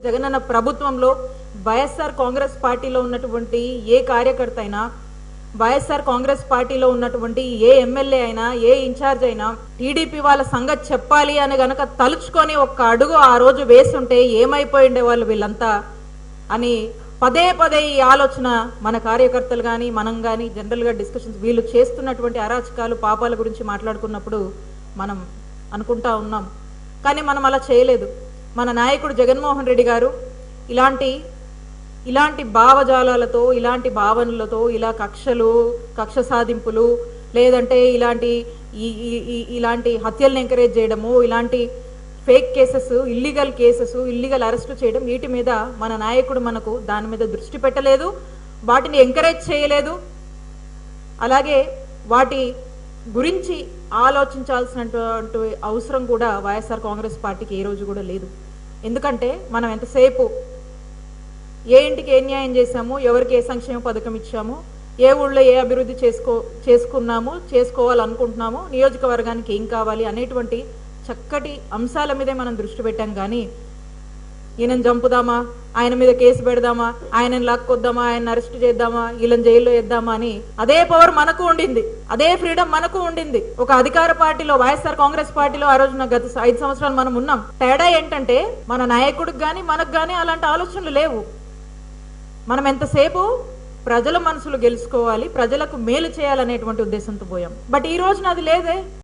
జగనన్న ప్రభుత్వంలో వైఎస్ఆర్ కాంగ్రెస్ పార్టీలో ఉన్నటువంటి ఏ కార్యకర్త అయినా వైఎస్ఆర్ కాంగ్రెస్ పార్టీలో ఉన్నటువంటి ఏ ఎమ్మెల్యే అయినా ఏ ఇన్ఛార్జ్ అయినా టీడీపీ వాళ్ళ సంగతి చెప్పాలి అని గనక తలుచుకొని ఒక్క అడుగు ఆ రోజు వేస్తుంటే ఏమైపోయి ఉండేవాళ్ళు వీళ్ళంతా అని పదే పదే ఈ ఆలోచన మన కార్యకర్తలు కానీ మనం కానీ జనరల్గా డిస్కషన్స్ వీళ్ళు చేస్తున్నటువంటి అరాచకాలు పాపాల గురించి మాట్లాడుకున్నప్పుడు మనం అనుకుంటా ఉన్నాం. కానీ మనం అలా చేయలేదు. మన నాయకుడు జగన్మోహన్ రెడ్డి గారు ఇలాంటి ఇలాంటి భావజాలాలతో ఇలాంటి భావనలతో ఇలా కక్షలు కక్ష సాధింపులు లేదంటే ఇలాంటి ఈ- ఇలాంటి హత్యలను ఎంకరేజ్ చేయడము ఇలాంటి fake cases illegal cases illegal arrest చేయడం వీటి మీద మన నాయకుడు మనకు దాని మీద దృష్టి పెట్టలేదు వాటిని ఎంకరేజ్ చేయలేదు. అలాగే వాటి గురించి ఆలోచించాల్సినటువంటి అవసరం కూడా వైఎస్ఆర్ కాంగ్రెస్ పార్టీకి ఏ రోజు కూడా లేదు. ఎందుకంటే మనం ఎంతసేపు ఏ ఇంటికి ఏ న్యాయం చేశాము ఎవరికి ఏ సంక్షేమ పథకం ఇచ్చాము ఏ ఊళ్ళో ఏ అభివృద్ధి చేసుకో చేసుకున్నాము చేసుకోవాలనుకుంటున్నాము నియోజకవర్గానికి ఏం కావాలి అనేటువంటి చక్కటి అంశాల మీదే మనం దృష్టి పెట్టాం. కానీ ఈయనను చంపుదామా? ఆయన మీద కేసు పెడదామా? ఆయనను లాక్కొద్దామా? ఆయన అరెస్ట్ చేద్దామా? వీళ్ళని జైల్లో వేద్దామా అని అదే పవర్ మనకు ఉండింది. అదే ఫ్రీడమ్ మనకు ఉండింది. ఒక అధికార పార్టీలో వైఎస్ఆర్ కాంగ్రెస్ పార్టీలో ఆ రోజున గత ఐదు సంవత్సరాలు మనం ఉన్నాం. తేడా ఏంటంటే మన నాయకుడికి కానీ మనకు కానీ అలాంటి ఆలోచనలు లేవు. మనం ఎంతసేపు ప్రజల మనసులు గెలుచుకోవాలి ప్రజలకు మేలు చేయాలనేటువంటి ఉద్దేశంతో పోయాం. బట్ ఈ రోజున అది లేదే.